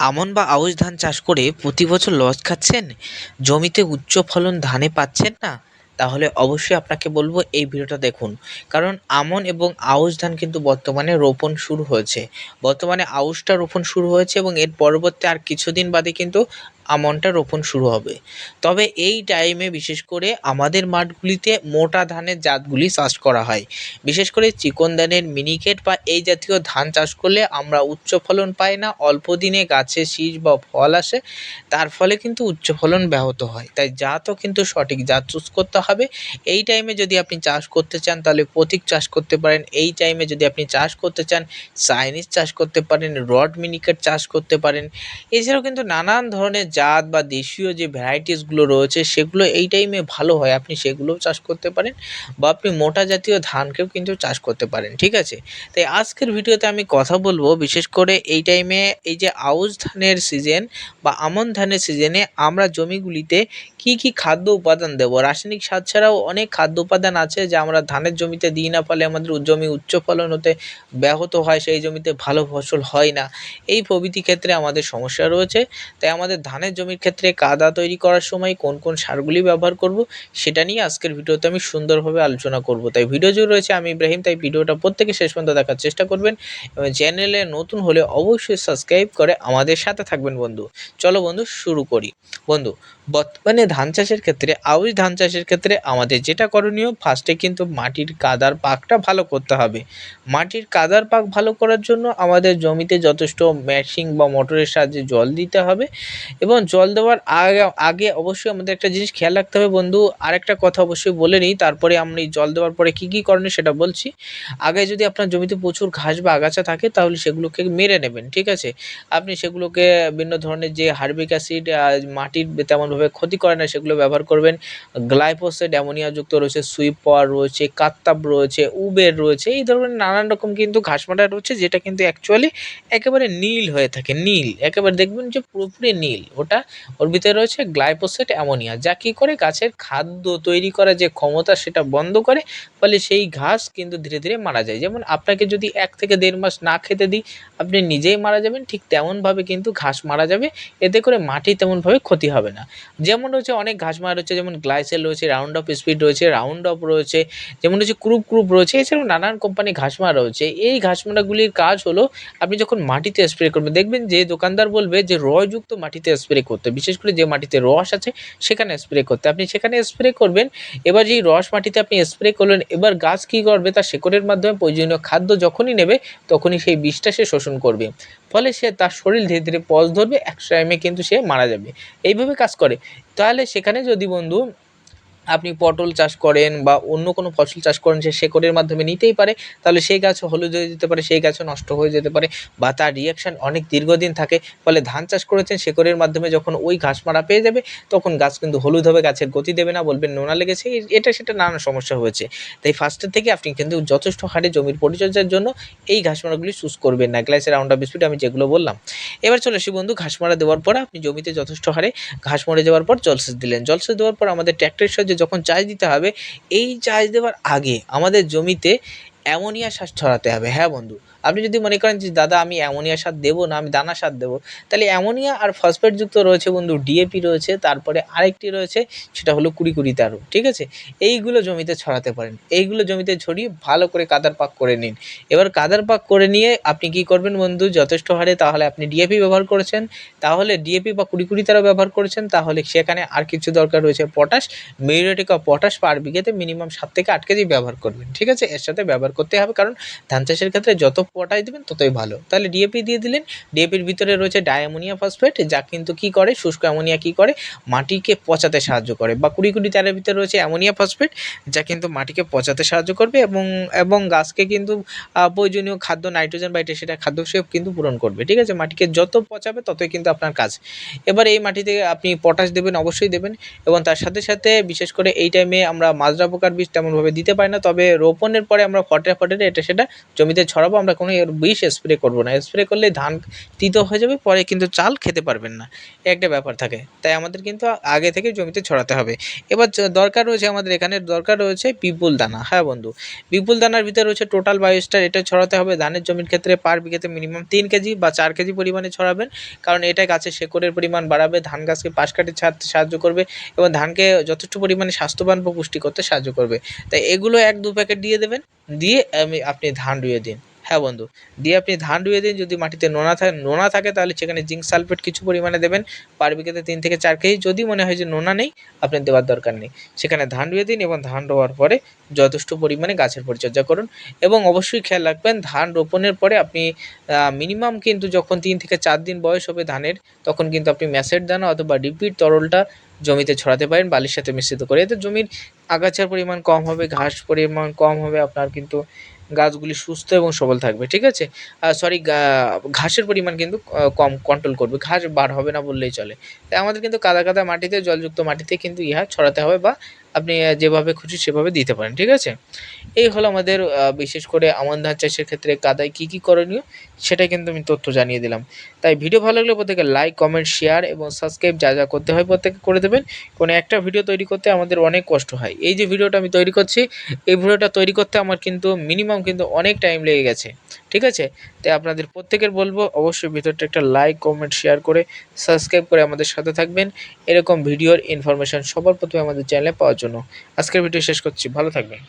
আমন বা আউশ ধান চাষ করে প্রতি বছর লস খাচ্ছেন? জমিতে উচ্চ ফলন ধানে পাচ্ছেন না? তাহলে অবশ্যই আপনাকে বলব এই ভিডিওটা দেখুন। কারণ আমন এবং আউশ ধান কিন্তু বর্তমানে রোপণ শুরু হয়েছে। বর্তমানে আউশটা রোপণ শুরু হয়েছে এবং এর পরবর্তী আর কিছুদিন বাদে কিন্তু আমনটা রোপণ শুরু হবে। তবে এই টাইমে বিশেষ করে আমাদের মাঠগুলিতে মোটা ধানের জাতগুলি চাষ করা হয়। বিশেষ করে চিকন ধানের মিনিকেট বা এই জাতীয় ধান চাষ করলে আমরা উচ্চ ফলন পাই না, অল্প দিনে গাছে শীষ বা ফল আসে, তার ফলে কিন্তু উচ্চ ফলন ব্যাহত হয়। তাই জাতও কিন্তু সঠিক, জাত চুজ করতে হবে। এই টাইমে যদি আপনি চাষ করতে চান, তাহলে প্রতীক চাষ করতে পারেন। এই টাইমে যদি আপনি চাষ করতে চান চাইনিজ চাষ করতে পারেন রড মিনিকেট চাষ করতে পারেন। এছাড়াও কিন্তু নানান ধরনের জাত বা দেশীয় যে ভ্যারাইটিসগুলো রয়েছে, সেগুলো এই টাইমে ভালো হয়। আপনি সেগুলোও চাষ করতে পারেন বা আপনি মোটা জাতীয় ধানকেও কিন্তু চাষ করতে পারেন, ঠিক আছে? তাই আজকের ভিডিওতে আমি কথা বলব বিশেষ করে এই টাইমে এই যে আউশ ধানের সিজন বা আমন ধানের সিজনে আমরা জমিগুলিতে কি কি খাদ্য উপাদান দেব? রাসায়নিক সার ছাড়াও অনেক খাদ্য উপাদান আছে যা আমরা ধানের জমিতে দিই না, ফলে আমাদের জমি উচ্চ ফলন হতে ব্যাহত হয়, সেই জমিতে ভালো ফসল হয় না। এই প্রভৃতি ক্ষেত্রে আমাদের সমস্যা রয়েছে। তাই আমাদের ধানের জমির ক্ষেত্রে কাদা তৈরি করার সময় কোন কোন সারগুলি ব্যবহার করব সেটা নিয়ে আজকের ভিডিওতে আমি সুন্দরভাবে আলোচনা করব। তাই ভিডিও জুড়ে রয়েছে আমি ইব্রাহিম, তাই ভিডিওটা প্রত্যেকে শেষ পর্যন্ত দেখার চেষ্টা করবেন এবং চ্যানেলে নতুন হলে অবশ্যই সাবস্ক্রাইব করে আমাদের সাথে থাকবেন বন্ধু। চলো বন্ধু, শুরু করি। বন্ধু বর্তমানে ধান চাষের ক্ষেত্রে, আউশ ধান চাষের ক্ষেত্রে আমাদের যেটা করণীয় ফার্স্টে কিন্তু মাটির কাদার পাকটা ভালো করতে হবে। মাটির কাদার পাক ভালো করার জন্য আমাদের জমিতে যথেষ্ট মেশিন বা মোটরের সাহায্যে জল দিতে হবে এবং জল দেওয়ার আগে আগে অবশ্যই আমাদের একটা জিনিস খেয়াল রাখতে হবে বন্ধু, আরেকটা কথা অবশ্যই বলে নিই, তারপরে আমি জল দেওয়ার পরে কী কী করণীয় সেটা বলছি। আগে যদি আপনার জমিতে প্রচুর ঘাস বা আগাছা থাকে, তাহলে সেগুলোকে মেরে নেবেন, ঠিক আছে? আপনি সেগুলোকে বিভিন্ন ধরনের যে হার্বিক অ্যাসিড মাটির তেমনভাবে ক্ষতি করে না, সেগুলো ব্যবহার করবেন। গ্লাইফোসেট অ্যামোনিয়াযুক্ত রয়েছে সুইপ পাওয়ার রয়েছে কাত্তাব রয়েছে, উবের রয়েছে, এই ধরনের নানান রকম কিন্তু ঘাস মারা রয়েছে, যেটা কিন্তু অ্যাকচুয়ালি একেবারে নীল হয়ে থাকে, নীল। একেবারে দেখবেন যে পুরোপুরি নীল। ওটা ওর ভিতরে রয়েছে গ্লাইফোসেট অ্যামোনিয়া, যা কী করে গাছের খাদ্য তৈরি করার যে ক্ষমতা সেটা বন্ধ করে, ফলে সেই ঘাস কিন্তু ধীরে ধীরে মারা যায়। যেমন আপনাকে যদি এক থেকে দেড় মাস না খেতে দিই, আপনি নিজেই মারা যাবেন, ঠিক তেমনভাবে কিন্তু ঘাস মারা যাবে, এতে করে মাটি তেমনভাবে ক্ষতি হবে না। যেমন রয়েছে অনেক ঘাস মারা রয়েছে, যেমন গ্লাইসেল রয়েছে, রাউন্ড অফ স্পিড রয়েছে, রাউন্ড অফ রয়েছে, যেমন হচ্ছে ক্রুপ ক্রুপ রয়েছে, এছাড়াও নানান কোম্পানি ঘাস মারা রয়েছে। এই ঘাস মারাগুলির কাজ হলো আপনি যখন মাটিতে স্প্রে করবেন, দেখবেন যে দোকানদার বলবে যে রযুক্ত মাটিতে স্প্রে করতে, বিশেষ করে যে মাটিতে রস আছে সেখানে স্প্রে করতে। আপনি সেখানে স্প্রে করবেন, এবার যেই রস মাটিতে আপনি স্প্রে করলেন, এবার গাছ কী করবে? তার শেকড়ের মাধ্যমে প্রয়োজনীয় খাদ্য যখনই নেবে, তখনই সেই বিষটা সে শোষণ করবে। ফলে সে তার শরীর ধীরে ধীরে পজ ধরবে, এক টাইমে কিন্তু সে মারা যাবে। এইভাবে কাজ করে। তাহলে সেখানে যদি বন্ধু আপনি পটল চাষ করেন বা অন্য কোনো ফসল চাষ করেন, সে শেকড়ের মাধ্যমে নিতেই পারে, তাহলে সেই গাছ হলুদ হয়ে যেতে পারে, সেই গাছও নষ্ট হয়ে যেতে পারে বা তার রিয়াকশান অনেক দীর্ঘদিন থাকে। ফলে ধান চাষ করেছেন, শেকড়ের মাধ্যমে যখন ওই ঘাস মারা পেয়ে যাবে, তখন গাছ কিন্তু হলুদ হবে, গাছের গতি দেবে না, বলবেন নোনা লেগেছে এটা সেটা নানা সমস্যা হয়েছে। তাই ফার্স্টের থেকে আপনি কিন্তু যথেষ্ট হারে জমির পরিচর্যার জন্য এই ঘাস মারাগুলি চুজ করবেন না। গ্লাসের রাউন্ড অফ স্পিড আমি যেগুলো বললাম। এবার চলে আসি বন্ধু, ঘাস মারা দেওয়ার পর আপনি জমিতে যথেষ্ট হারে ঘাস মরে যাওয়ার পর জলসেচ দিলেন। জলসেচ দেওয়ার পর আমাদের ট্র্যাক্টরের সাহায্যে যখন চাষ দিতে হবে, এই চাষ দেওয়ার আগে আমাদের জমিতে অ্যামোনিয়া সার ছড়াতে হবে। হ্যাঁ বন্ধু আপনি যদি মনে করেন যে, দাদা, আমি অ্যামোনিয়া সার দেবো না, আমি দানা সার দেবো, তাহলে অ্যামোনিয়া আর ফসফেটযুক্ত রয়েছে বন্ধু ডিএপি রয়েছে, তারপরে আরেকটি রয়েছে, সেটা হলো কুড়ি কুড়ি তেরো, ঠিক আছে? এইগুলো জমিতে ছড়াতে পারেন, এইগুলো জমিতে ছড়িয়ে ভালো করে কাদার পাক করে নিন। এবার কাদার পাক করে নিয়ে আপনি কি করবেন বন্ধু, যথেষ্ট হারে তাহলে আপনি ডিএপি ব্যবহার করেছেন, তাহলে ডিএপি বা কুড়ি কুড়ি তেরো ব্যবহার করেছেন, তাহলে সেখানে আর কিছু দরকার রয়েছে, potash muriatic of potash per বিঘেতে minimum সাত থেকে আট কেজি ব্যবহার করবেন, ঠিক আছে? এর সাথে ব্যবহার করতে হবে, কারণ ধান চাষের ক্ষেত্রে যত পটাশ দেবেন, ততই ভালো। তাহলে ডিএপি দিয়ে দিলেন। ডিএপির ভিতরে রয়েছে ডায়ামোনিয়া ফসফেট যা কিন্তু কি করে, শুষ্ক অ্যামোনিয়া কি করে, মাটিকে পচাতে সাহায্য করে। বা কুড়ি কুড়ি তারের ভিতরে রয়েছে অ্যামোনিয়া ফসফেট যা কিন্তু মাটিকে পচাতে সাহায্য করবে এবং এবং গাছকে কিন্তু প্রয়োজনীয় খাদ্য নাইট্রোজেন বা এটা সেটা খাদ্য সে কিন্তু পূরণ করবে। ঠিক আছে? মাটিকে যত পচাবে ততই কিন্তু আপনার কাজ। এবার এই মাটিতে আপনি পটাশ দেবেন, অবশ্যই দেবেন। এবং তার সাথে সাথে বিশেষ করে এই টাইমে আমরা মাজরা পোকার বীজ তেমনভাবে দিতে পারি না। তবে রোপণের পরে আমরা ফটে ফটে এটা সেটা জমিতে ছড়াবো, আমরা কোনো এর বিষ স্প্রে করব না। স্প্রে করলে ধান তিতো হয়ে যাবে, পরে কিন্তু চাল খেতে পারবেন না। একটা ব্যাপার থাকে। তাই আমাদের কিন্তু আগে থেকে জমিতে ছড়াতে হবে। এবার দরকার রয়েছে আমাদের এখানে, দরকার রয়েছে বিপুল দানা। হ্যাঁ বন্ধু, বিপুল দানার ভিতরে রয়েছে টোটাল বায়োস্টার এটা ছড়াতে হবে। ধানের জমির ক্ষেত্রে পার বিঘাতে মিনিমাম তিন কেজি বা চার কেজি পরিমাণে ছড়াবেন। কারণ এটা গাছে শেকড়ের পরিমাণ বাড়াবে, ধান গাছকে পাশ কাটে ছাড়তে সাহায্য করবে এবং ধানকে যথেষ্ট পরিমাণে স্বাস্থ্যবান বা পুষ্টি করতে সাহায্য করবে। তাই এগুলো এক দু প্যাকেট দিয়ে দেবেন। দিয়ে আপনি ধান রুইয়ে দিন। হ্যাঁ বন্ধু, দিয়ে আপনি ধান রুইয়ে দিন, যদি মাটিতে নোনা থাকে নোনা থাকে তাহলে সেখানে জিঙ্ক সালফেট কিছু পরিমাণে দেবেন, পার বিঘাতে তিন থেকে চার কেজি, যদি মনে হয় যে নোনা নেই, আপনি দেওয়ার দরকার নেই। সেখানে ধান রুইয়ে দিন এবং ধান রোয়ার পরে যথেষ্ট পরিমাণে গাছের পরিচর্যা করুন এবং অবশ্যই খেয়াল রাখবেন ধান রোপণের পরে আপনি মিনিমাম কিন্তু যখন তিন থেকে চার দিন বয়স হবে ধানের, তখন কিন্তু আপনি ম্যাসেট দানা অথবা রিপিট তরলটা জমিতে ছড়াতে পারেন, বালির সাথে মিশ্রিত করে। এতে জমির আগাছার পরিমাণ কম হবে, ঘাস পরিমাণ কম হবে, আপনার কিন্তু গাছগুলি সুস্থ এবং সবল থাকবে, ঠিক আছে? সরি ঘাসের পরিমাণ কিন্তু কম কন্ট্রোল করবে। ঘাস বার হবে না বললেই চলে। তাই আমাদের কিন্তু কাদা কাদা মাটিতে, জলযুক্ত মাটিতে কিন্তু ইহা ছড়াতে হবে বা আপনি যেভাবে খুশি সেভাবে দিতে পারেন, ঠিক আছে? এই হলো আমাদের বিশেষ করে আমন ধান চাষের ক্ষেত্রে কাদায় কী কী করণীয়, সেটা কিন্তু আমি তথ্য জানিয়ে দিলাম। তাই ভিডিও ভালো লাগলে প্রত্যেকে লাইক কমেন্ট শেয়ার এবং সাবস্ক্রাইব যা যা করতে হয় প্রত্যেকে করে দেবেন। কোনো একটা ভিডিও তৈরি করতে আমাদের অনেক কষ্ট হয়। এই যে ভিডিওটা আমি তৈরি করছি, এই ভিডিওটা তৈরি করতে আমার কিন্তু মিনিমাম কিন্তু অনেক টাইম লেগে গেছে। ঠিক আছে? তাই আপনাদের প্রত্যেকের বলব, অবশ্যই ভিতরটা একটা লাইক কমেন্ট শেয়ার করে সাবস্ক্রাইব করে আমাদের সাথে থাকবেন। এরকম ভিডিওর ইনফরমেশন সবার প্রথমে আমাদের চ্যানেলে পাওয়ার জন্য। আজকের ভিডিও শেষ করছি। ভালো থাকবেন।